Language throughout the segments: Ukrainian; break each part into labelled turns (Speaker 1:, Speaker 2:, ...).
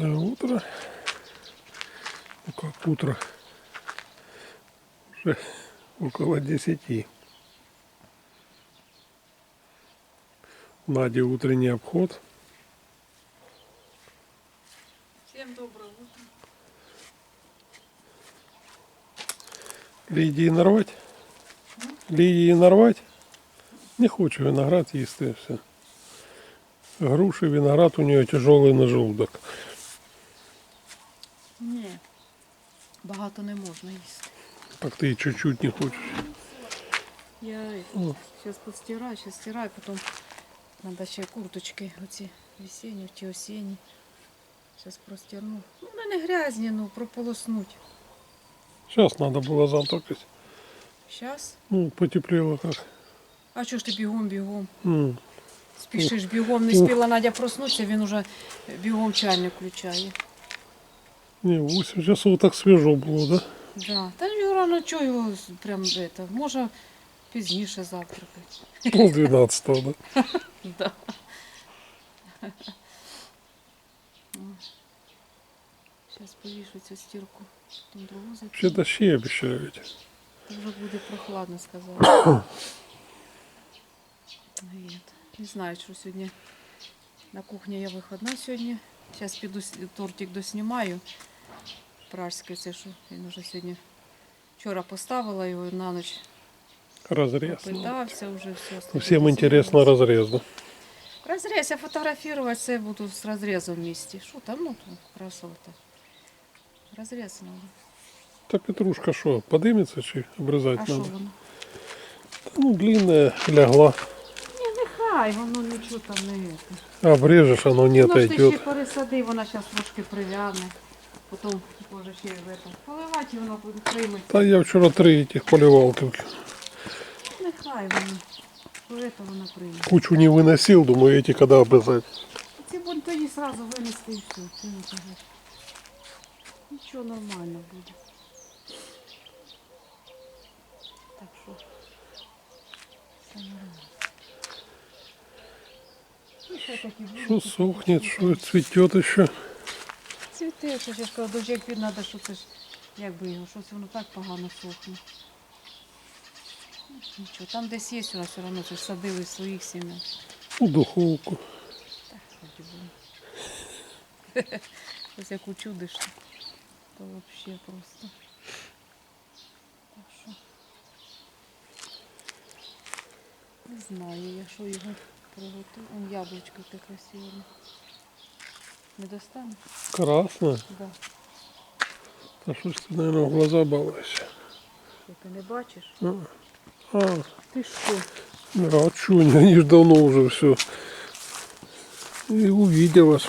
Speaker 1: Доброе утро. Ну как утро? Уже около десяти. У Нади утренний обход.
Speaker 2: Всем доброго утра.
Speaker 1: Лідії нарвать? Лідії нарвать? Не хочу виноград їсти і все. Груши, виноград у нее тяжелый на желудок.
Speaker 2: Багато не можна їсти.
Speaker 1: Так ты и чуть-чуть не хочешь.
Speaker 2: Я
Speaker 1: О.
Speaker 2: зараз постираю, зараз стираю, потім треба ще курточки оці весенні, ті осінні. Зараз простірну. Ну, вони не грязні, ну прополоснуть.
Speaker 1: Сейчас надо было завтракать.
Speaker 2: Зараз.
Speaker 1: Ну, потеплело как.
Speaker 2: А чого ж ти бігом, бігом?
Speaker 1: М,
Speaker 2: Спішиш бігом, не спіла Надя проснутися, він уже бігом чайник включає.
Speaker 1: Не, 8 часов так свежо было, да?
Speaker 2: Да. Та ж рано чого його прям это, може пізніше завтракати.
Speaker 1: Пол 12 да?
Speaker 2: Да. Сейчас повішу цю стірку, потім другу закину.
Speaker 1: дощи обещают.
Speaker 2: Вже буде прохладно, сказала. Не знаю, що сьогодні. На кухні я виходна сьогодні. Зараз піду тортик доснімаю. Пражський, це що він уже сьогодні. Вчора поставила його на ніч.
Speaker 1: Разрез.
Speaker 2: Питався вже все.
Speaker 1: Всем интересно разрез, да?
Speaker 2: Разрез, я фотографировать це буду з розрізом вместе. Що там, ну, там красота. Розрез надо.
Speaker 1: Та петрушка что, подымется чи обрезать
Speaker 2: А що
Speaker 1: надо?
Speaker 2: воно?
Speaker 1: Ну, длинная лягла.
Speaker 2: Ні, нехай, воно нічого там не є.
Speaker 1: Обрежешь, оно не
Speaker 2: Воно ж ти ще пересади, вона зараз трошки прив'яне Потім, може, ще й в этом. Поливати і воно прийметься.
Speaker 1: Да я вчера три этих поливалки.
Speaker 2: Нехай воно. Що це вона прийме.
Speaker 1: Кучу не выносил, думаю, эти когда обрезать.
Speaker 2: Ці будь тоді одразу винести і все. Це не кажеш. Нічого нормально буде. Так що. Все нормально. Ну, що такі
Speaker 1: Что
Speaker 2: будуть?
Speaker 1: сохнет, что цветет еще.
Speaker 2: Ж я ж кажу, дощ як треба, що це ж, як би його, щось воно так погано сохне. Нічого, там десь є у нас все одно, це ж садили своїх сімей.
Speaker 1: Ну, духовку.
Speaker 2: Ході було. Щось як учудиш, то взагалі просто. Так що. Не знаю, я що його приготую. Он яблучко таке красиве. Не достану?
Speaker 1: Красная.
Speaker 2: Да.
Speaker 1: А что ж ты, наверное, в глаза балуешься?
Speaker 2: Що ти не бачиш?
Speaker 1: А,
Speaker 2: Ти що?
Speaker 1: а что, они ж давно уже все. И увиделось.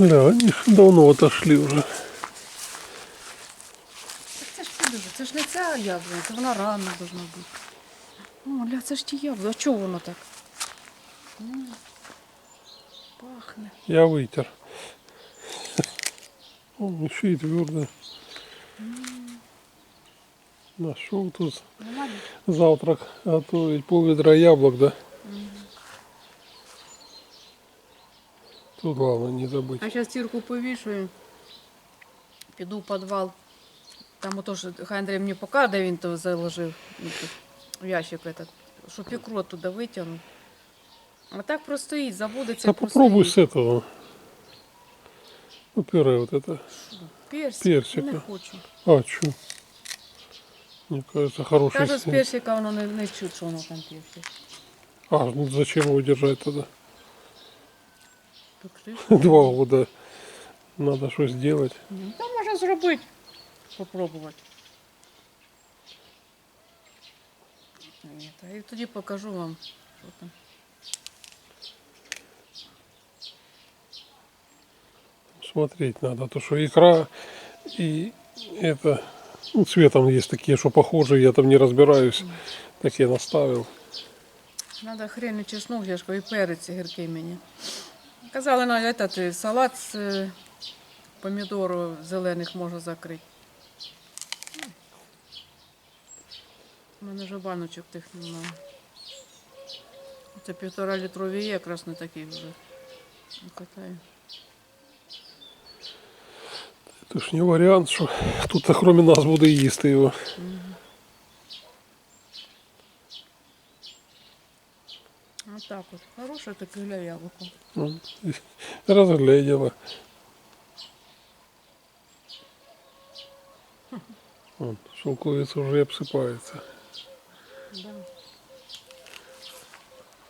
Speaker 1: Ля, они ж давно отошли уже.
Speaker 2: Так це ж підуже, це ж не ця яблуня, це вона рано должна бути. О, ля, це ж ті яблуні. А чого воно так? М, Пахне.
Speaker 1: Я вытер. Он еще и твердый. Нашел тут
Speaker 2: Нема більше?
Speaker 1: завтрак готовить. Пол ведра яблок, да? Тут главное не забыть.
Speaker 2: А зараз тірку повішую. Піду в підвал. Там ото ж хай Андрій мені покаже, де він то заложив ну, тут, в ящик этот, щоб ікру туди витягнув. А так простоїть, забудеться.
Speaker 1: Да
Speaker 2: простоїть.
Speaker 1: попробуй с этого. Ну, пюре вот это.
Speaker 2: Персик.
Speaker 1: персика.
Speaker 2: Не хочу.
Speaker 1: А, что? Мне кажется, хороший
Speaker 2: Каже, з
Speaker 1: стиль.
Speaker 2: персика воно не, не чуть, що воно там персик.
Speaker 1: А, ну зачем его держать тогда?
Speaker 2: Так ти ж?
Speaker 1: Два года. Надо что сделать.
Speaker 2: Ну, Та можна зробити. Попробувати. Ні, та і тоді покажу вам, що там.
Speaker 1: Смотреть надо. То, что икра и это... Ну, цветом есть такие, что похожие, я там не разбираюсь. Так я наставил.
Speaker 2: Надо хрен і чеснок, я ж кажу, і перець мені. Казали, на этот, салат з е, помідору зелених можна закрити. У мене вже баночок тих немає. Це півтора літрові є, якраз не такі вже. Не хватає.
Speaker 1: Це ж не варіант, що тут кроме нас буде їсти його.
Speaker 2: Вот так вот. Хорошее таке гля яблуко.
Speaker 1: Ну, Разглядела. Вон, шелковец уже обсыпается.
Speaker 2: Да.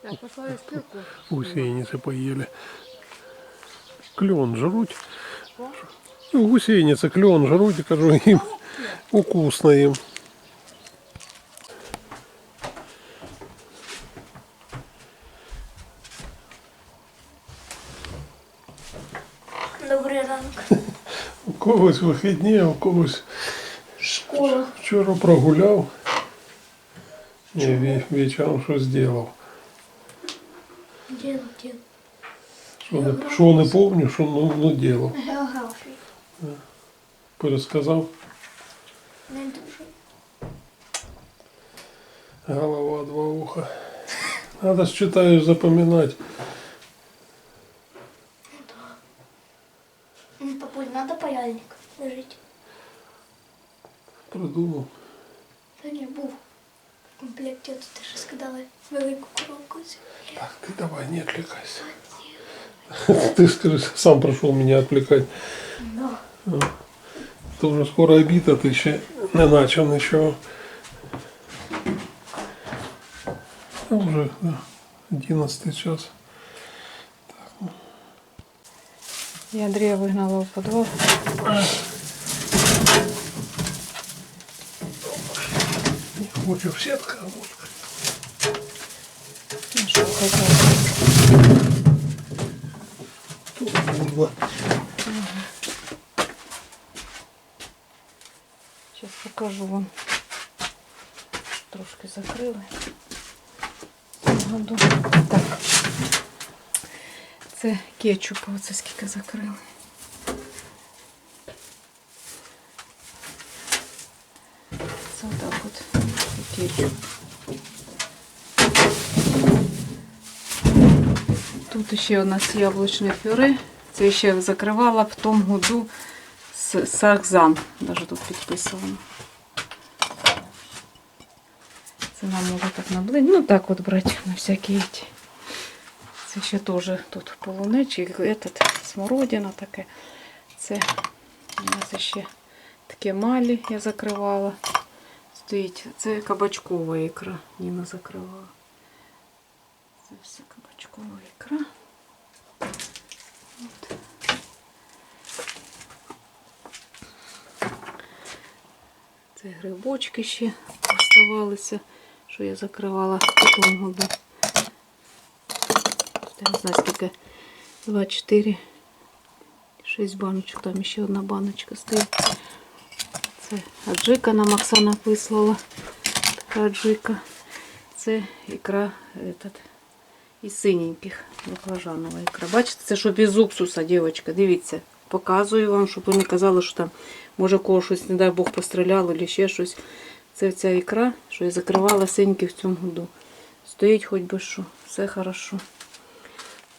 Speaker 2: Так, пошла я стирку.
Speaker 1: Гусеницы поели. Клен жруть. Ну, гусеницы, клен жруть, я кажу, им вкусно им.
Speaker 3: Добрий ранок.
Speaker 1: У когось вихідні, а у когось
Speaker 3: Школа.
Speaker 1: вчора прогуляв. І ве- вечором що зробив.
Speaker 3: Діло, діло.
Speaker 1: Що не, що не помню, що ну, ну діло.
Speaker 3: Географія.
Speaker 1: Пересказав.
Speaker 3: Не дуже.
Speaker 1: Голова, два уха. Надо ж читаешь запоминать.
Speaker 3: Папуль, надо паяльник лежить.
Speaker 1: Придумал.
Speaker 3: Та ні, був. В комплекті тут теж скидали велику коробку.
Speaker 1: Так, ты давай, не отвлекайся. Ты скажи, сам прошел меня отвлекать.
Speaker 3: Ну,
Speaker 1: Ты уже скоро обід, а ты ще не начал ничего. А уже да, 11 час.
Speaker 2: Я Андрея вигнала в подвал.
Speaker 1: Не хочу в сетка, а вот
Speaker 2: Ну,
Speaker 1: тут будва.
Speaker 2: Сейчас покажу вам. Трошки закрили. Году. Так. Це кетчуп, оце скільки закрили. Це отак от кетчуп. Тут ще у нас яблучне пюре. Це ще закривала в тому году з Сахзан. Даже тут підписано. Нам може так наблизити. Ну так от брати на всякі эти. Це ще теж тут полуничий, этот, смородина таке. Це у нас ще таке малі я закривала. Стоїть. Це кабачкова ікра. Ніна закривала. Це все кабачкова ікра. От. Це грибочки ще оставалися, що я закривала в тому. Я не знаю скільки. 2, 4, 6 баночок. Там ще одна баночка стоїть. Це аджика нам Оксана вислала. Така аджика. Це ікра этот, із синеньких баклажанова ікра. Бачите, це що без уксуса, дівчатка. Дивіться. Показую вам, щоб ви не казали, що там може кого щось, не дай Бог, постріляло або ще щось. Це ця ікра, що я закривала синьки в цьому году. Стоїть хоч би що. Все хорошо.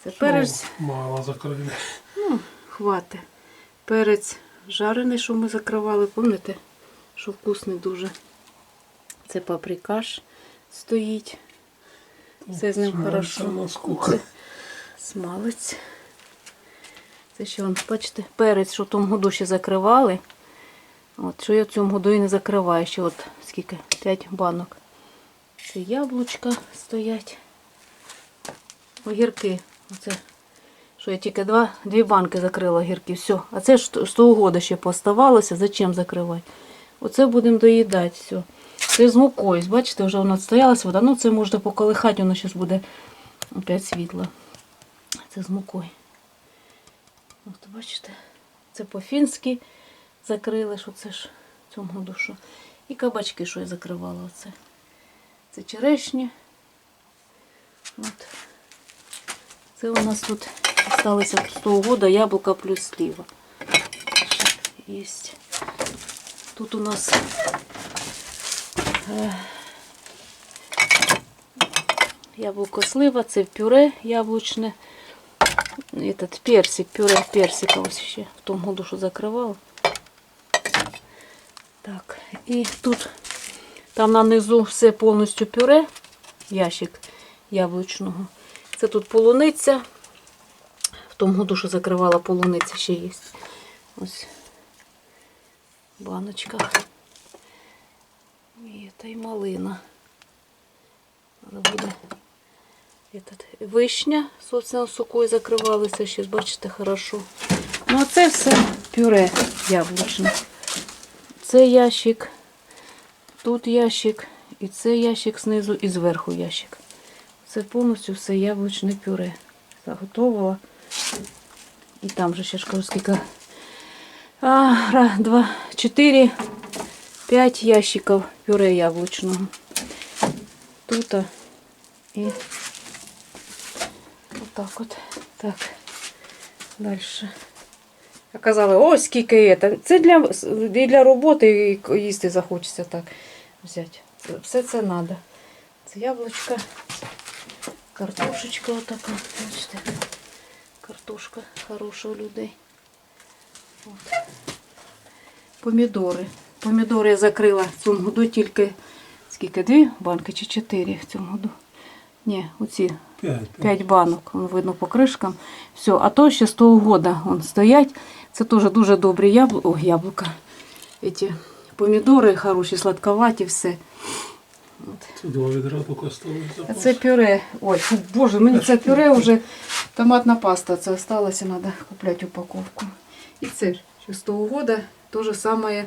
Speaker 2: Це перець.
Speaker 1: Мало закрыли.
Speaker 2: Ну, хвати. Перець жарений, що ми закривали, пам'ятаєте, що вкусний дуже. Це паприкаш стоїть. Все з ним
Speaker 1: Смальця
Speaker 2: хорошо. Це смалець. Це ще, бачите, перець, що в тому году ще закривали. От, що я цьому году і не закриваю. Ще от скільки? 5 банок. Це яблучка стоять. Огірки. Оце, що я тільки два, дві банки закрила огірки. Все. А це ж з того года ще поставалося. Зачем закривати? Оце будемо доїдати. Все. Це з мукою. Бачите, вже воно стоялася вода. Ну це можна поколихати, воно зараз буде опять світло. Це з мукою. От бачите, це по-фінськи закрили, що це ж цьому. Що. І кабачки, що я закривала. Оце. Це черешні. От. Це у нас тут залишилося з того года яблука плюс слива. Є. Тут у нас е, яблуко слива, це пюре яблучне. этот персик, пюре персика ось ще в тому году, що закривала. Так, і тут там на низу все повністю пюре, ящик яблучного. Це тут полуниця. В тому году, що закривала полуниця, ще є. Ось баночка. І та й малина. Надо буде этот, вишня собственно, сокою закривалися, ще бачите, хорошо. Ну, а це все пюре яблучне. Це ящик, тут ящик, і це ящик знизу, і зверху ящик. Це повністю все яблучне пюре. Заготовила. І там же ще ж кажу, скільки. А, раз, два, чотири, п'ять ящиків пюре яблучного. Тут і отак от. Так. Далі. Казали, ось скільки це. Це для, і для роботи і їсти захочеться так взяти. Все це треба. Це яблучко, картошечка отака. Бачите, картошка хороша у людей. От. Помідори. Помідори я закрила в цьому году тільки скільки? Дві банки чи чотири в цьому году? Ні, оці
Speaker 1: Пять.
Speaker 2: 5 банок, вон видно по кришкам. Все, а то ще з того года вон стоять. Це теж дуже добрі яблу... О, яблука. Эти помідори хороші, сладковаті, все.
Speaker 1: Це два відра тільки.
Speaker 2: А це пюре. Ой, фу, боже, мені це пюре вже томатна паста. Це осталося, треба купляти упаковку. І це ж ще з года то же самое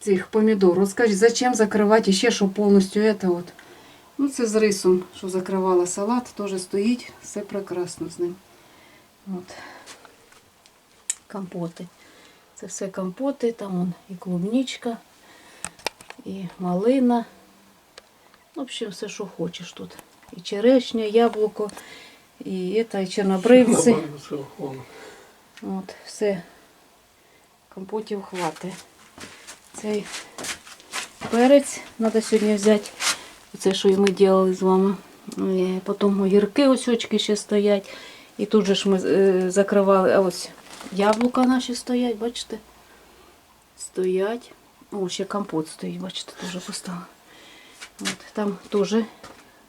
Speaker 2: цих помідор. От скажіть, зачем закривати ще, що повністю это от. Ну, це з рисом, що закривала салат, теж стоїть, все прекрасно з ним. От. Компоти. Це все компоти, там вон і клубничка, і малина. В общем, все, що хочеш тут. І черешня, яблуко, і, это, і чорнобривці. От, все. Компотів хватить. Цей перець треба сьогодні взяти. Це, що і ми робили з вами. І потім огірки ось очки ще стоять. І тут же ж ми е, закривали, а ось яблука наші стоять, бачите? Стоять. О, ще компот стоїть, бачите, теж поставили. От, там теж.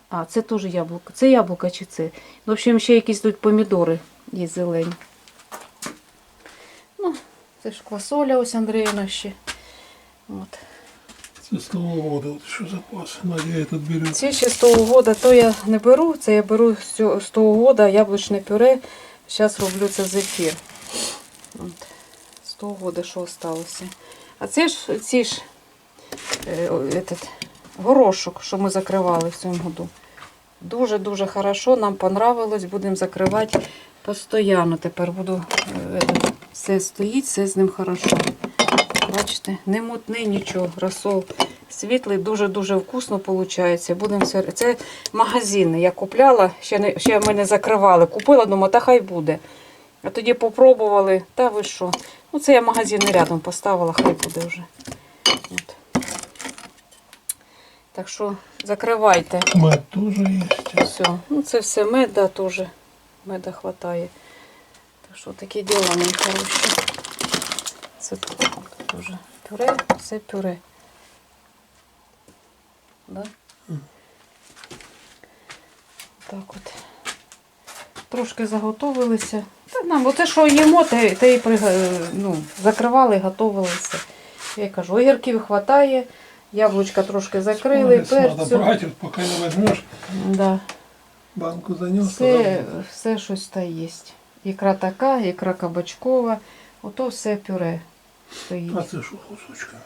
Speaker 2: А, це теж яблуко. Це яблуко чи це? В общем, ще якісь тут помідори є зелені. Ну, це ж квасоля ось Андріївна ще. От.
Speaker 1: Це з того года, от що запас. Надя этот бере.
Speaker 2: Ці ще з того года, то я не беру, це я беру з того года яблучне пюре. Зараз роблю це зефір. От. З того года, що осталося. А це ж ці ж е, этот, горошок, що ми закривали в цьому году. Дуже-дуже хорошо, нам понравилось, будемо закривати постійно. Тепер буду е, все стоїть, все з ним хорошо. Бачите, не мутний нічого, розсол світлий, дуже-дуже вкусно виходить. Будемо все... Це магазини. Я купляла, ще, не, ще ми не закривали. Купила, думаю, та хай буде. А тоді попробували, та ви що. Ну, це я магазини рядом поставила, хай буде вже. От. Так що закривайте.
Speaker 1: Мед теж є.
Speaker 2: Все. Ну, це все меда теж. Меда хватає. Так що такі діла, мої хороші. Це теж пюре, все пюре. Да? Так от. Трошки заготовилися. Та нам, оце що їмо, те, те і прига- ну, закривали, готувалися. Я кажу, огірків вистачає, яблучка трошки закрили,
Speaker 1: Надо
Speaker 2: перцю.
Speaker 1: брати, от поки не візьмеш,
Speaker 2: Да.
Speaker 1: банку занес.
Speaker 2: Все, все щось та є. Ікра така, ікра кабачкова. Ото все пюре стоїть.
Speaker 1: А це що кусочки?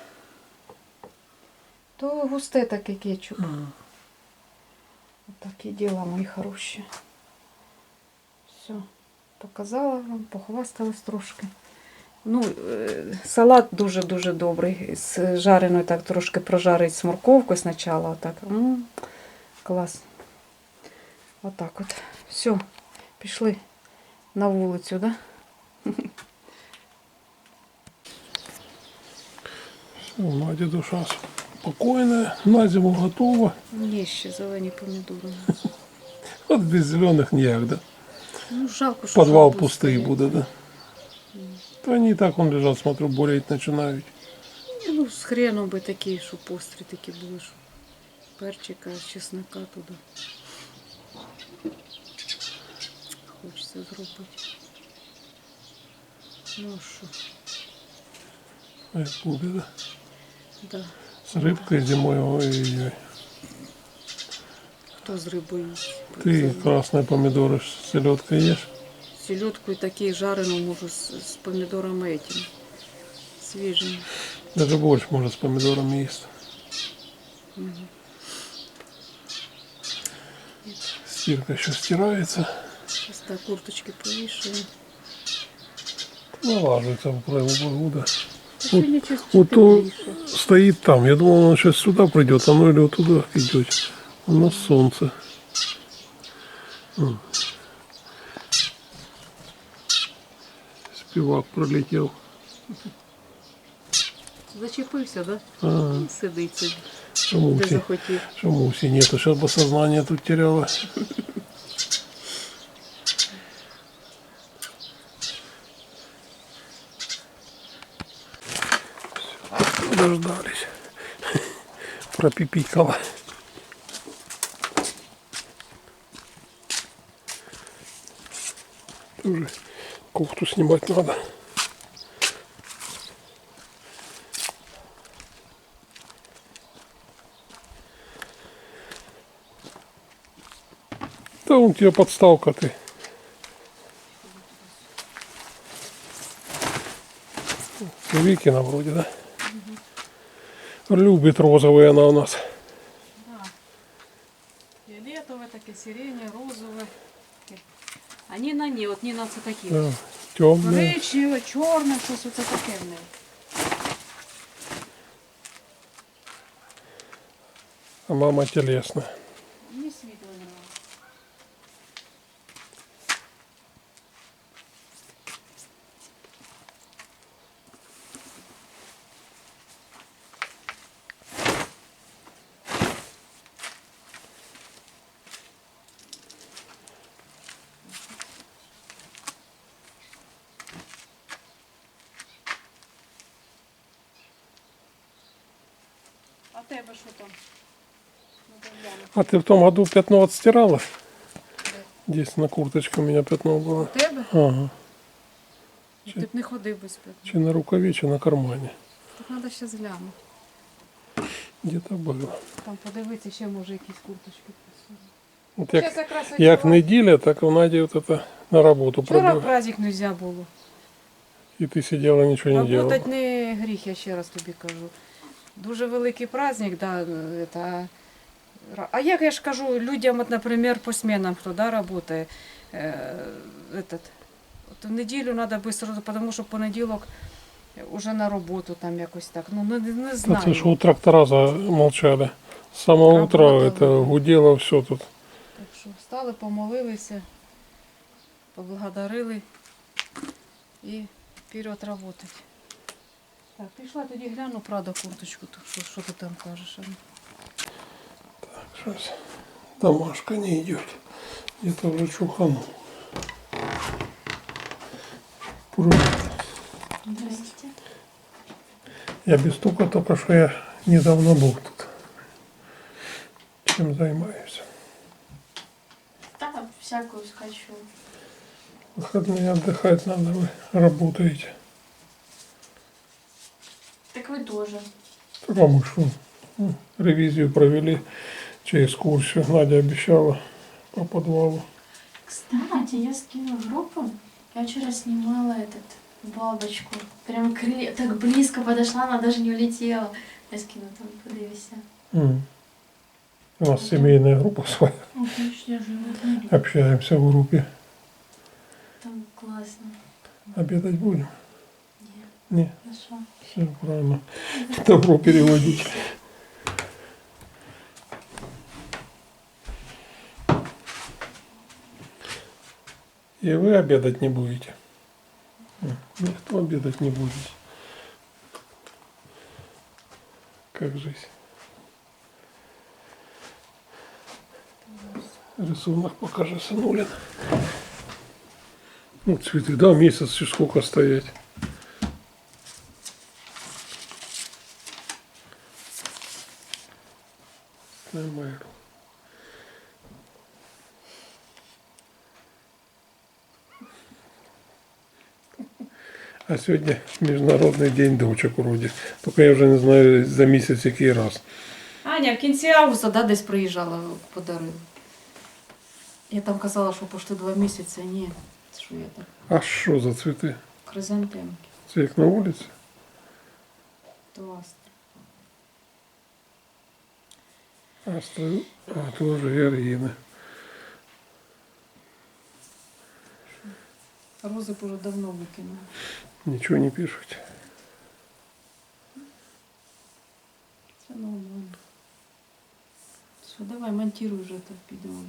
Speaker 2: То густе таке кетчуп. Такі діла, мої хороші. Все, показала вам, похвасталась трошки. Ну, е, салат дуже-дуже добрий. З жареною так трошки прожарить з морковкою спочатку. Отак. М, клас. Отак от. Все, пішли на вулицю, да?
Speaker 1: У Наді душа спокійна, на зиму готова.
Speaker 2: Є ще зелені помідори.
Speaker 1: От без зелених ніяк, да?
Speaker 2: Ну, жалко, що
Speaker 1: Подвал
Speaker 2: жалко
Speaker 1: пустый
Speaker 2: стоять.
Speaker 1: будет, да? Да они и так он лежат, смотрю, болеть начинают.
Speaker 2: Ні, Ну, з хреном би такі, щоб острі такі були, щоб перчика, чеснока туди. Хочеться зробити. Ну а що,
Speaker 1: Эх, будет, да?
Speaker 2: да.
Speaker 1: С рыбкой зимой, ой-ой-ой.
Speaker 2: Хто з рибою їсть?
Speaker 1: Ты красные помидоры с селедкой ешь?
Speaker 2: Селедку і такі жарену можу з, з помідорами этими. Свіжими.
Speaker 1: Даже больше, может, с помидорами есть. Стирка еще стирается.
Speaker 2: Зараз так курточки повішуємо.
Speaker 1: Налаживается в правую да.
Speaker 2: Та сьогодні чисто
Speaker 1: Вот то
Speaker 2: тепліше.
Speaker 1: стоит там. Я думал, он сейчас сюда придет, а ну или вот туда идет. у нас солнце. Співак пролетел.
Speaker 2: Зачепився, да?
Speaker 1: Ага.
Speaker 2: І Сидить собі.
Speaker 1: Чому
Speaker 2: де
Speaker 1: нету? Сейчас бы сознание тут теряло. Дождались. Пропипикало. Тоже кофту снимать надо. Да у тебя подставка ты. Викина вроде, да? Любит розовые она у нас.
Speaker 2: Фіолетове, таке сиренє, розове. А Ніна ні, от Ніна це такі.
Speaker 1: Да, темные.
Speaker 2: Коричневе, чорне, щось оце таке в неї.
Speaker 1: А мама телесная.
Speaker 2: Мені світло А
Speaker 1: ты в том году пятно отстирала? Здесь на курточке у меня пятно было.
Speaker 2: У тебе?
Speaker 1: Ага.
Speaker 2: Ти б не ходив без п'ятна.
Speaker 1: Чи на рукаве, чи на кармане.
Speaker 2: Так треба ще зглянути.
Speaker 1: Где-то было.
Speaker 2: Там подивитися, ще може якісь курточки присутні.
Speaker 1: Вот
Speaker 2: Зараз
Speaker 1: як,
Speaker 2: якраз
Speaker 1: як
Speaker 2: одягала.
Speaker 1: неділя, так у Наді вот это на работу
Speaker 2: Вчора
Speaker 1: пробила.
Speaker 2: праздник не можна було.
Speaker 1: І ти сиділа, нічого не делала.
Speaker 2: Работать не гріх, я ще раз тобі кажу. Дуже великий праздник, да, это... А як я ж кажу людям, от, наприклад, по сменам, хто да, работає, е, этот, от в неділю треба швидко, тому що понеділок вже на роботу там якось так. Ну, не, не знаю.
Speaker 1: Це ж у трактора замолчали. З самого утра это гудело все тут.
Speaker 2: Так що встали, помолилися, поблагодарили і вперед работать. Так, пішла тоді гляну, правда, курточку. Що, що ти там кажеш?
Speaker 1: Щось. Домашка не идет. Где-то уже чуханул. Привет.
Speaker 3: Здрасте.
Speaker 1: Я без стука только что я недавно был тут. Чем занимаюсь?
Speaker 3: Та всякую скачу.
Speaker 1: Выходные отдыхать надо, вы работаете.
Speaker 3: Так ви теж.
Speaker 1: Так а мы что, ревизию провели, через экскурсию. Надя обещала по подвалу.
Speaker 3: Кстати, я скину в группу. Я вчера снимала этот бабочку. Прям крылья так близко подошла, она даже не улетела. Я скину там, подивися.
Speaker 1: М. У нас семейная группа своя.
Speaker 3: Живу.
Speaker 1: Общаемся в группе.
Speaker 3: Там классно.
Speaker 1: Обедать будем?
Speaker 3: Не,
Speaker 1: Не,
Speaker 3: хорошо.
Speaker 1: все правильно. Добро переводить. И вы обедать не будете? Никто обедать не будет. Как жизнь. Рисунок покажи, сынулин. Ну, цветы, да, месяц еще сколько стоять. А сегодня Международный день дочек вроде. Только я уже не знаю за месяц який раз.
Speaker 2: Аня в кінці августа да, десь приїжджала, подарила. Я там казала, що пошти два місяці. Ні, що я так.
Speaker 1: А що за цветы?
Speaker 2: Хризантемки.
Speaker 1: Це як на вулиці?
Speaker 2: То астра.
Speaker 1: Астра, а тоже Ярина.
Speaker 2: Рози б уже давно викинула.
Speaker 1: Ничего не пишут.
Speaker 2: Це нормально. Все, давай монтируй вже, то підемо.